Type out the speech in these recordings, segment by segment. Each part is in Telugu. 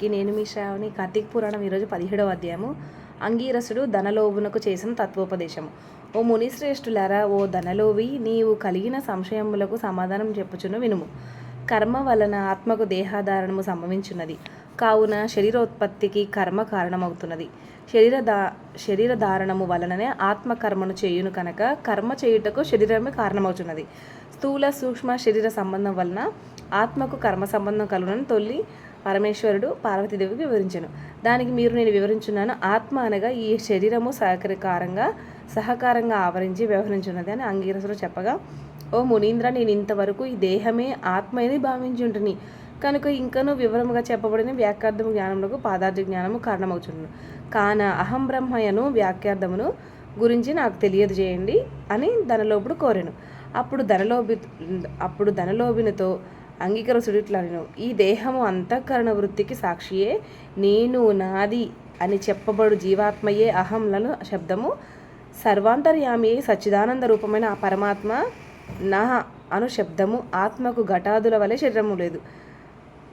కి నేను మీ శ్రావణి కార్తీక పురాణం ఈరోజు పదిహేడవ అధ్యాయము. అంగీరసుడు ధనలోభునకు చేసిన తత్వోపదేశము. ఓ మునిశ్రేష్ఠులారా ఓ ధనలోవి నీవు కలిగిన సంశయములకు సమాధానం చెప్పుచును వినుము. కర్మ వలన ఆత్మకు దేహాధారణము సంభవించున్నది. కావున శరీరోత్పత్తికి కర్మ కారణమవుతున్నది. శరీర దా శరీర ధారణము వలననే ఆత్మ కర్మను చేయును కనుక కర్మ చేయుటకు శరీరమే కారణమవుతున్నది స్థూల సూక్ష్మ శరీర సంబంధం వలన ఆత్మకు కర్మ సంబంధం కలుగునని తొల్లి పరమేశ్వరుడు పార్వతీదేవికి వివరించను. దానికి మీరు నేను వివరించున్నాను ఆత్మ అనగా ఈ శరీరము సహకారంగా సహకారంగా ఆవరించి వ్యవహరించున్నది అని అంగీరసులు చెప్పగా ఓ మునీంద్ర నేను ఇంతవరకు ఈ దేహమే ఆత్మయని భావించుంటుని కనుక ఇంకనూ వివరముగా చెప్పబడిన వ్యాఖ్యార్థము జ్ఞానములకు పాదార్థ జ్ఞానము కారణమవుచుండును. కాన అహం బ్రహ్మయను వ్యాఖ్యార్థమును గురించి నాకు తెలియదు చేయండి అని ధనలోపుడు కోరాను. అప్పుడు ధనలోభి అప్పుడు ధనలోభినితో అంగీకరసుడిట్లను ఈ దేహము అంతఃకరణ వృత్తికి సాక్షియే నేను నాది అని చెప్పబడు జీవాత్మయే అహంలను శబ్దము. సర్వాంతర్యామి సచ్చిదానంద రూపమైన ఆ పరమాత్మ నా అను శబ్దము ఆత్మకు ఘటాదుల వలె శరీరము లేదు.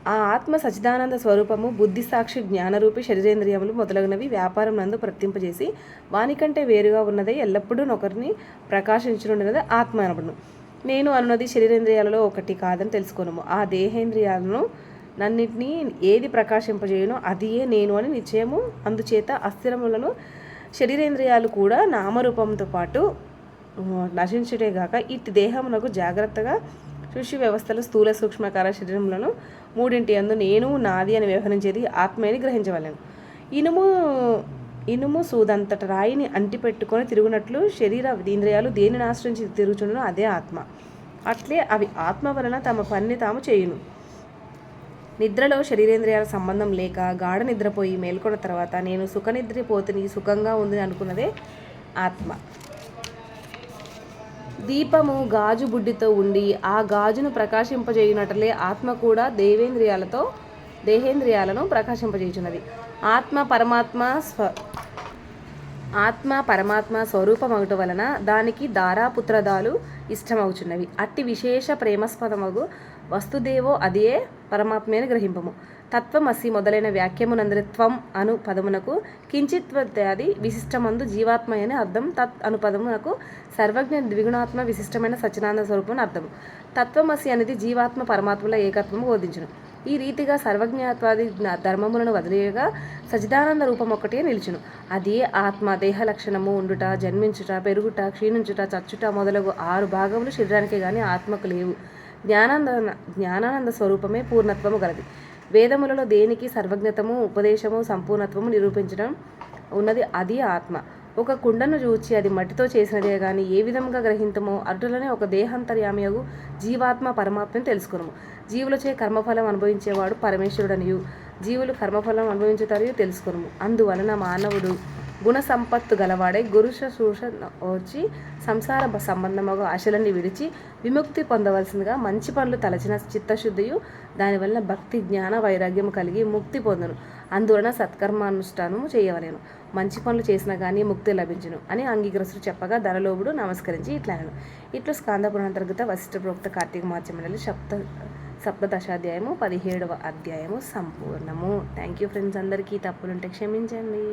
ఆ ఆత్మ సచిదానంద స్వరూపము బుద్ధి సాక్షి జ్ఞానరూపి శరీరేంద్రియములు మొదలగునవి వ్యాపారం నందు వర్తింపజేసి వానికంటే వేరుగా ఉన్నదే ఎల్లప్పుడూ ఒకరిని ప్రకాశించనున్నది ఆత్మ అనబడును. నేను అన్నది శరీరేంద్రియాలలో ఒకటి కాదని తెలుసుకోను ఆ దేహేంద్రియాలను నన్నిటినీ ఏది ప్రకాశింపజేయునో అదియే నేను అని నిశ్చయము. అందుచేత అస్థిరములను శరీరేంద్రియాలు కూడా నామరూపంతో పాటు నశించుటే గాక. ఇట్టి దేహమునకు జాగ్రత్తగా సృష్టి వ్యవస్థలు స్థూల సూక్ష్మకార శరీరములను మూడింటి అందు నేను నాది అని వ్యవహరించేది ఆత్మని గ్రహించవలను. ఇనుము ఇనుము సూదంతట రాయిని అంటిపెట్టుకొని తిరుగునట్లు శరీర ఇంద్రియాలు దేనిని ఆశ్రయించి తిరుగుచుండునో అదే ఆత్మ. అట్లే అవి ఆత్మ వలన తమ పనిని తాము చేయును. నిద్రలో శరీరేంద్రియాల సంబంధం లేక గాఢ నిద్రపోయి మేల్కొన్న తర్వాత నేను సుఖనిద్రపోతుని సుఖంగా ఉంది అనుకున్నదే ఆత్మ. దీపము గాజు బుడ్డితో ఉండి ఆ గాజును ప్రకాశింపజేయునట్లే ఆత్మ కూడా దేవేంద్రియాలతో దేహేంద్రియాలను ప్రకాశింపజేయుచున్నది. ఆత్మ పరమాత్మ స్వ ఆత్మ పరమాత్మ స్వరూపమగుట వలన దానికి దారాపుత్రదాలు ఇష్టమవుచున్నవి అట్టి విశేష ప్రేమస్పదమగు వస్తుదేవో అదే పరమాత్మైన గ్రహింపము. తత్వమసి మొదలైన వ్యాఖ్యమునందరి త్వం అను పదమునకు కించిత్వత్యాది విశిష్టమందు జీవాత్మ అని అర్థం. తత్ అను పదమునకు సర్వజ్ఞ ద్విగుణాత్మ విశిష్టమైన సచినానంద స్వరూపం అర్థం తత్వమసి అనేది జీవాత్మ పరమాత్మల ఏకత్వము బోధించును. ఈ రీతిగా సర్వజ్ఞాత్వాది ధర్మములను వదిలేయగా సచిదానంద రూపం ఒక్కటే నిలిచును. అదే ఆత్మ దేహ లక్షణము ఉండుట జన్మించుట పెరుగుట క్షీణించుట చచ్చుట మొదలగు ఆరు భాగములు శరీరానికి కానీ ఆత్మకు లేవు. జ్ఞానానంద జ్ఞానానంద స్వరూపమే పూర్ణత్వము గలది. వేదములలో దేనికి సర్వజ్ఞతము ఉపదేశము సంపూర్ణత్వము నిరూపించడం ఉన్నది? అది ఆత్మ. ఒక కుండను చూచి అది మట్టితో చేసినదే కానీ ఏ విధంగా గ్రహింతమో అటులనే ఒక దేహాంతర్యామియగు జీవాత్మ పరమాత్మని తెలుసుకును జీవులచే కర్మఫలం అనుభవించేవాడు పరమేశ్వరుడనియు. జీవులు కర్మఫలం అనుభవించుతారు తెలుసుకును అందువలన మానవుడు గుణ సంపత్తు గలవాడే గురు శుశ్రూష వచ్చి సంసార సంబంధముగా ఆశలన్నీ విడిచి విముక్తి పొందవలసిందిగా మంచి పనులు తలచిన చిత్తశుద్ధియు దానివల్ల భక్తి జ్ఞాన వైరాగ్యము కలిగి ముక్తి పొందును. అందువలన సత్కర్మానుష్ఠానము చేయవలేను. మంచి పనులు చేసినా కానీ ముక్తి లభించును అని అంగీకరిస్తూ చెప్పగా ధనలోపుడు నమస్కరించి ఇట్లాను ఇట్లు స్కాంద పురాణంతర్గత వశిష్ఠ ప్రోక్త కార్తీక మాధ్యమండలి సప్త సప్తదశాధ్యాయము పదిహేడవ అధ్యాయము సంపూర్ణము. థ్యాంక్ యూ ఫ్రెండ్స్ అందరికీ తప్పులుంటే క్షమించండి.